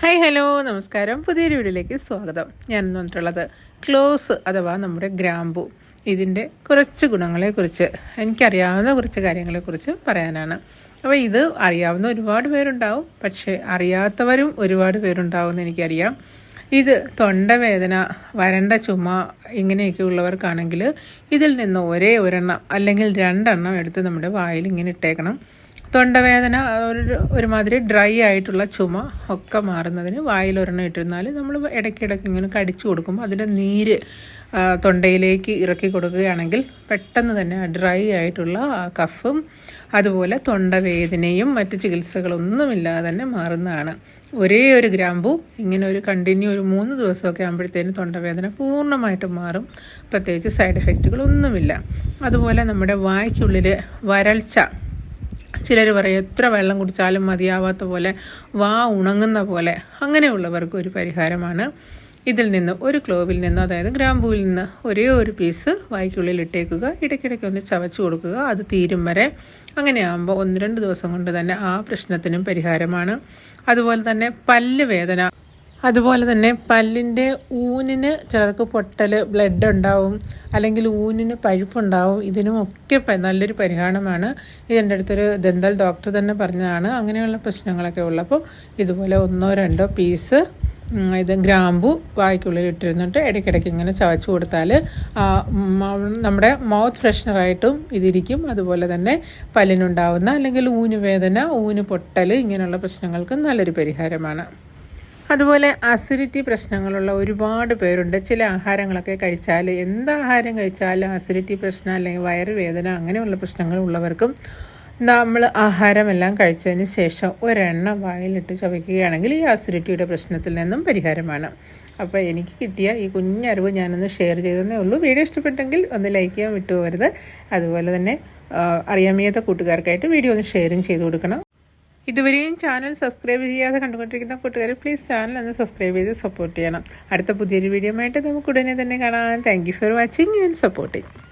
Hi hello നമസ്കാരം. പുതിയൊരു വീഡിയോയിലേക്ക് സ്വാഗതം. ഞാൻ ഇന്ന് വന്നിട്ടുള്ളത് ക്ലോസ് അഥവാ നമ്മുടെ ഗ്രാമ്പു. ഇതിന്റെ കുറച്ച് ഗുണങ്ങളെക്കുറിച്ച് എനിക്കറിയാവുന്ന കുറച്ച് കാര്യങ്ങളെക്കുറിച്ച് പറയാനാണ്. അപ്പോൾ ഇത് അറിയാവുന്ന ഒരുപാട് പേരുണ്ടാവും പക്ഷേ അറിയാത്തവരും ഒരുപാട് പേരുണ്ടാവും എന്ന് എനിക്കറിയാം. ഇത് തൊണ്ടവേദന വരണ്ട ചുമ ഇങ്ങനെയൊക്കെ ഉള്ളവർക്കാണെങ്കിൽ ഇതിൽ നിന്ന് ഒരേ ഒരെണ്ണം അല്ലെങ്കിൽ രണ്ടെണ്ണം എടുത്ത് നമ്മുടെ വായിൽ ഇങ്ങനെ ഇട്ടേക്കണം. തൊണ്ടവേദന ഒരു ഒരുമാതിരി ഡ്രൈ ആയിട്ടുള്ള ചുമ ഒക്കെ മാറുന്നതിന് വായിൽ ഒരെണ്ണം ഇട്ടിരുന്നാൽ നമ്മൾ ഇടയ്ക്കിടയ്ക്ക് ഇങ്ങനെ കടിച്ചു കൊടുക്കുമ്പോൾ അതിന്റെ നീര് തൊണ്ടയിലേക്ക് ഇറക്കി കൊടുക്കുകയാണെങ്കിൽ പെട്ടെന്ന് തന്നെ ഡ്രൈ ആയിട്ടുള്ള കഫും അതുപോലെ തൊണ്ടവേദനയും മറ്റ് ചികിത്സകളൊന്നുമില്ലാതെ തന്നെ മാറുന്നതാണ്. ഒരേ ഒരു ഗ്രാമ്പു ഇങ്ങനെ ഒരു കണ്ടിന്യൂ ഒരു മൂന്ന് ദിവസമൊക്കെ ആകുമ്പോഴത്തേന് തൊണ്ടവേദന പൂർണമായിട്ടും മാറും. പ്രത്യേകിച്ച് സൈഡ് എഫക്റ്റുകളൊന്നുമില്ല. അതുപോലെ നമ്മുടെ വായ്ക്കുള്ളിൽ വരൾച്ച ചിലർ പറയും എത്ര വെള്ളം കുടിച്ചാലും മതിയാവാത്ത പോലെ വാ ഉണങ്ങുന്ന പോലെ. അങ്ങനെയുള്ളവർക്ക് ഒരു പരിഹാരമാണ്. ഇതിൽ നിന്ന് ഒരു ക്ലോവിൽ നിന്ന് അതായത് ഗ്രാമ്പൂവിൽ നിന്ന് ഒരേ ഒരു പീസ് വായ്ക്കുള്ളിൽ ഇട്ടേക്കുക. ഇടയ്ക്കിടയ്ക്ക് ഒന്ന് ചവച്ച് കൊടുക്കുക. അത് തീരും വരെ. അങ്ങനെയാകുമ്പോൾ ഒന്ന് രണ്ട് ദിവസം കൊണ്ട് തന്നെ ആ പ്രശ്നത്തിനും പരിഹാരമാണ്. അതുപോലെ തന്നെ പല്ല് വേദന. അതുപോലെ തന്നെ പല്ലിന്റെ ഊനിന് ചിലർക്ക് പൊട്ടൽ ബ്ലഡ് ഉണ്ടാവും അല്ലെങ്കിൽ ഊനിന് പഴുപ്പുണ്ടാവും. ഇതിനുമൊക്കെ നല്ലൊരു പരിഹാരമാണ്. ഇത് എന്റെ അടുത്തൊരു ദന്തൽ ഡോക്ടർ തന്നെ പറഞ്ഞതാണ്. അങ്ങനെയുള്ള പ്രശ്നങ്ങളൊക്കെ ഉള്ളപ്പോൾ ഇതുപോലെ ഒന്നോ രണ്ടോ പീസ് ഇത് ഗ്രാമ്പു വായ്ക്കുള്ളിൽ ഇട്ടിരുന്നിട്ട് ഇടയ്ക്കിടയ്ക്ക് ഇങ്ങനെ ചവച്ച് കൊടുത്താൽ നമ്മുടെ മൗത്ത് ഫ്രഷ്നറായിട്ടും ഇതിരിക്കും. അതുപോലെ തന്നെ പല്ലിനുണ്ടാവുന്ന അല്ലെങ്കിൽ ഊന് വേദന ഊന് പൊട്ടൽ ഇങ്ങനെയുള്ള പ്രശ്നങ്ങൾക്ക് നല്ലൊരു പരിഹാരമാണ്. അതുപോലെ അസിഡിറ്റി പ്രശ്നങ്ങളുള്ള ഒരുപാട് പേരുണ്ട്. ചില ആഹാരങ്ങളൊക്കെ കഴിച്ചാൽ എന്ത് ആഹാരം കഴിച്ചാലും അസിഡിറ്റി പ്രശ്നം അല്ലെങ്കിൽ വയറുവേദന അങ്ങനെയുള്ള പ്രശ്നങ്ങൾ ഉള്ളവർക്കും നമ്മൾ ആഹാരമെല്ലാം കഴിച്ചതിന് ശേഷം ഒരെണ്ണ വായിലിട്ട് ചവയ്ക്കുകയാണെങ്കിൽ ഈ അസിഡിറ്റിയുടെ പ്രശ്നത്തിൽ നിന്നും പരിഹാരമാണ്. അപ്പോൾ എനിക്ക് കിട്ടിയ ഈ കുഞ്ഞറിവ് ഞാനൊന്ന് ഷെയർ ചെയ്തതേ ഉള്ളൂ. വീഡിയോ ഇഷ്ടപ്പെട്ടെങ്കിൽ ഒന്ന് ലൈക്ക് ചെയ്യാൻ വിട്ടുപോകരുത്. അതുപോലെ തന്നെ അറിയാമിയാത്ത കൂട്ടുകാർക്കായിട്ട് വീഡിയോ ഒന്ന് ഷെയറും ചെയ്ത് കൊടുക്കണം. ഇതുവരെയും ചാനൽ സബ്സ്ക്രൈബ് ചെയ്യാതെ കണ്ടുകൊണ്ടിരിക്കുന്ന കൂട്ടുകാർ പ്ലീസ് ചാനൽ ഒന്ന് സബ്സ്ക്രൈബ് ചെയ്ത് സപ്പോർട്ട് ചെയ്യണം. അടുത്ത പുതിയൊരു വീഡിയോ ആയിട്ട് നമുക്ക് ഉടനെ തന്നെ കാണാം. Thank for watching and supporting